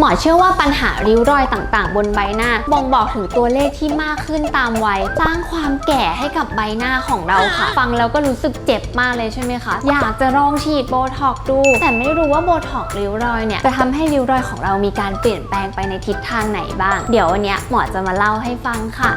หมอเชื่อว่าปัญหาริ้วรอยต่างๆ บนใบหน้า บ่งบอกถึงตัวเลขที่มากขึ้นตามวัยสร้างความแก่ให้กับใบหน้าของเราค่ะ ฟังแล้วก็รู้สึกเจ็บมากเลยใช่ไหมคะ อยากจะลองฉีดโบท็อกดู แต่ไม่รู้ว่าโบท็อกริ้วรอยเนี่ยจะทำให้ริ้วรอยของเรามีการเปลี่ยนแปลงไปในทิศทางไหนบ้าง เดี๋ยววันนี้หมอจะมาเล่าให้ฟังค่ะ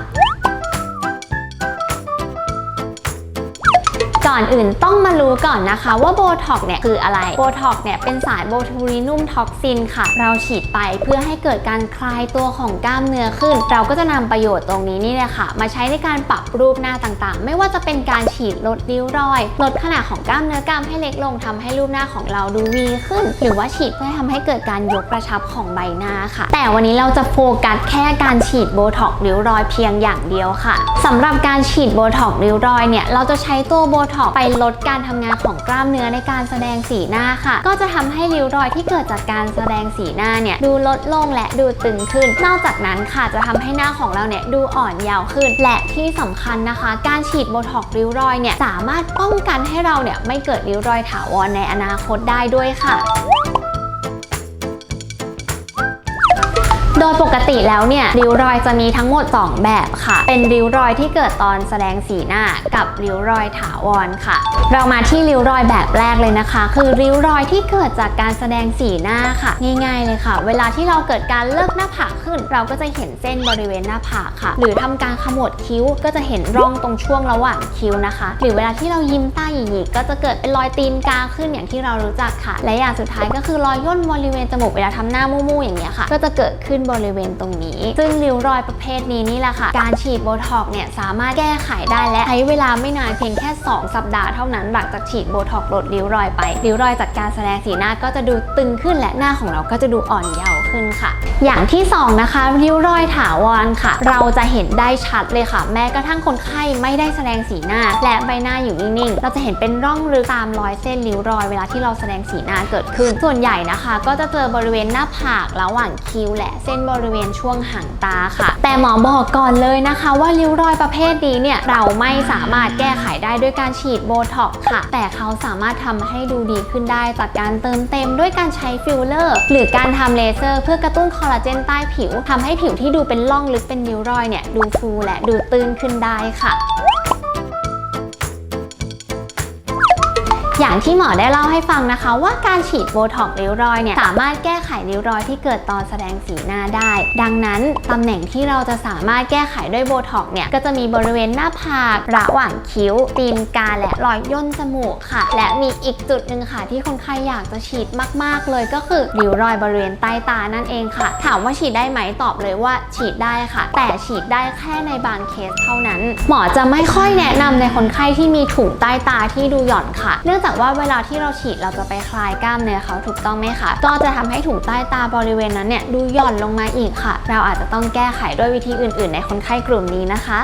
ก่อนอื่นต้องมารู้ก่อนนะคะว่าโบท็อกเนี่ยคืออะไรโบท็อกเนี่ยเป็นสารโบทูลินุมท็อกซินค่ะ เราฉีดไปเพื่อให้เกิดการคลายตัวของกล้ามเนื้อขึ้น เราก็จะนำประโยชน์ตรงนี้นี่แหละค่ะ มาใช้ในการปรับรูปหน้าต่างๆ ไม่ว่าจะเป็นการฉีดลดริ้วรอย ลดขนาดของกล้ามเนื้อกล้ามให้เล็กลงทำให้รูปหน้าของเราดูวีขึ้น หรือว่าฉีดเพื่อทำให้เกิดการยกกระชับของใบหน้าค่ะ แต่วันนี้เราจะโฟกัสแค่การฉีดโบท็อกริ้วรอยเพียงอย่างเดียวค่ะสำหรับการฉีดโบท็อกริ้วรอยเนี่ยเราจะใช้ตัวโบท็อกไปลดการทำงานของกล้ามเนื้อในการแสดงสีหน้าค่ะ ก็จะทำให้ริ้วรอยที่เกิดจากการแสดงสีหน้าเนี่ยดูลดลงและดูตึงขึ้น นอกจากนั้นค่ะจะทำให้หน้าของเราเนี่ยดูอ่อนเยาว์ขึ้น และที่สำคัญนะคะ การฉีดโบท็อกริ้วรอยเนี่ยสามารถป้องกันให้เราเนี่ยไม่เกิดริ้วรอยถาวรในอนาคตได้ด้วยค่ะ โดยปกติแล้วเนี่ยริ้วรอยจะมีทั้งหมด 2 แบบค่ะ เป็นริ้วรอยที่เกิดตอนแสดงสีหน้ากับริ้วรอยถาวรค่ะ เรามาที่ริ้วรอยแบบแรกเลยนะคะ คือริ้วรอยที่เกิดจากการแสดงสีหน้าค่ะ ง่ายๆเลยค่ะ เวลาที่เราเกิดการเลิกหน้าผากขึ้น เราก็จะเห็นเส้นบริเวณหน้าผากค่ะ หรือทำการขมวดคิ้วก็จะเห็นร่องตรงช่วงระหว่างคิ้วนะคะ หรือเวลาที่เรายิ้มใต้หยิกๆก็จะเกิดเป็นรอยตีนกาขึ้นอย่างที่เรารู้จักค่ะ และอย่างสุดท้ายก็คือรอยย่นบริเวณจมูกเวลาทำหน้ามู่ๆอย่างเงี้ยค่ะ ก็จะเกิดขึ้นบริเวณตรงนี้ ซึ่งริ้วรอยประเภทนี้นี่แหละค่ะ การฉีดโบท็อกเนี่ยสามารถแก้ไขได้และใช้เวลาไม่นานเพียงแค่ 2 สัปดาห์เท่านั้นหลังจากฉีดโบท็อกลดริ้วรอยไปริ้วรอยจากการแสดงสีหน้าก็จะดูตึงขึ้นและหน้าของเราก็จะดูอ่อนเยาว์ ขึ้นค่ะ อย่างที่สองนะคะ ริ้วรอยถาวรค่ะ เราจะเห็นได้ชัดเลยค่ะ แม้กระทั่งคนไข้ไม่ได้แสดงสีหน้า และใบหน้าอยู่นิ่งๆ เราจะเห็นเป็นร่องลึกตามรอยเส้นริ้วรอยเวลาที่เราแสดงสีหน้าเกิดขึ้น ส่วนใหญ่นะคะ ก็จะเจอบริเวณหน้าผากระหว่างคิ้วและเส้นบริเวณช่วงหางตาค่ะ แต่หมอบอกก่อนเลยนะคะว่าริ้วรอยประเภทนี้เนี่ยเราไม่สามารถแก้ไขได้ด้วยการฉีดโบท็อกค่ะ แต่เขาสามารถทำให้ดูดีขึ้นได้จากการเติมเต็มด้วยการใช้ฟิลเลอร์ หรือการทำเลเซอร์เพื่อกระตุ้นคอลลาเจนใต้ผิวทำให้ผิวที่ดูเป็นร่องลึกเป็นนิ้วรอยเนี่ยดูฟูและดูตื้นขึ้นได้ค่ะ อย่างที่หมอได้เล่าให้ฟังนะคะ ว่าการฉีดโบท็อกซ์ริ้วรอยเนี่ยสามารถแก้ไขริ้วรอยที่เกิดตอนแสดงสีหน้าได้ ดังนั้นตำแหน่งที่เราจะสามารถแก้ไขด้วยโบท็อกซ์เนี่ยก็จะมีบริเวณหน้าผากระหว่างคิ้วตีนกาและรอยย่นจมูกค่ะ และมีอีกจุดหนึ่งค่ะ ที่คนไข้อยากจะฉีดมาก ๆ เลยก็คือริ้วรอยบริเวณใต้ตานั่นเองค่ะ ถามว่าฉีดได้ไหมตอบเลยว่าฉีดได้ค่ะ แต่ฉีดได้แค่ในบางเคสเท่านั้น หมอจะไม่ค่อยแนะนำในคนไข้ที่มีถุงใต้ตาที่ดูหย่อนค่ะ เนื่องจากว่าเวลาที่เราฉีดเราจะไปคลายกล้ามเนื้อเขาถูกต้องไหมคะ ก็จะทำให้ถุงใต้ตาบริเวณนั้นเนี่ยดูหย่อนลงมาอีกค่ะ เราอาจจะต้องแก้ไขด้วยวิธีอื่น ๆ ในคนไข้กลุ่มนี้นะคะ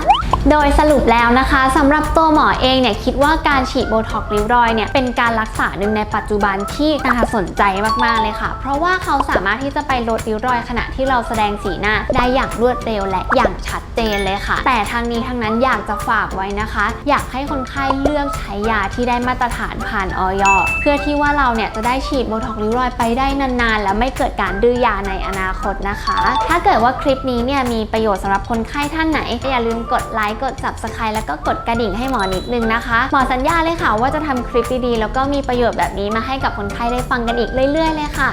โดยสรุปแล้วนะคะสำหรับตัวหมอเองเนี่ยคิดว่าการฉีดโบท็อกซ์ริ้วรอยเนี่ยเป็นการรักษาหนึ่งในปัจจุบันที่น่าสนใจมากๆเลยค่ะ เพราะว่าเขาสามารถที่จะไปลดริ้วรอยขณะที่เราแสดงสีหน้าได้อย่างรวดเร็วและอย่างชัดเจนเลยค่ะ แต่ทางนี้ทางนั้นอยากจะฝากไว้นะคะ อยากให้คนไข้เลือกใช้ยาที่ได้มาตรฐานผ่านออยเพื่อที่ว่าเราเนี่ยจะได้ฉีดโบท็อกซ์ริ้วรอยไปได้นานๆ และไม่เกิดการดื้อยาในอนาคตนะคะ ถ้าเกิดว่าคลิปนี้เนี่ยมีประโยชน์สำหรับคนไข้ท่านไหน อย่าลืมกดไลค์กด subscribe แล้วก็กดกระดิ่งให้หมอนิดนึงนะคะ หมอสัญญาเลยค่ะว่าจะทำคลิปดีๆแล้วก็มีประโยชน์แบบนี้มาให้กับคนไข้ได้ฟังกันอีกเรื่อย ๆ เลยค่ะ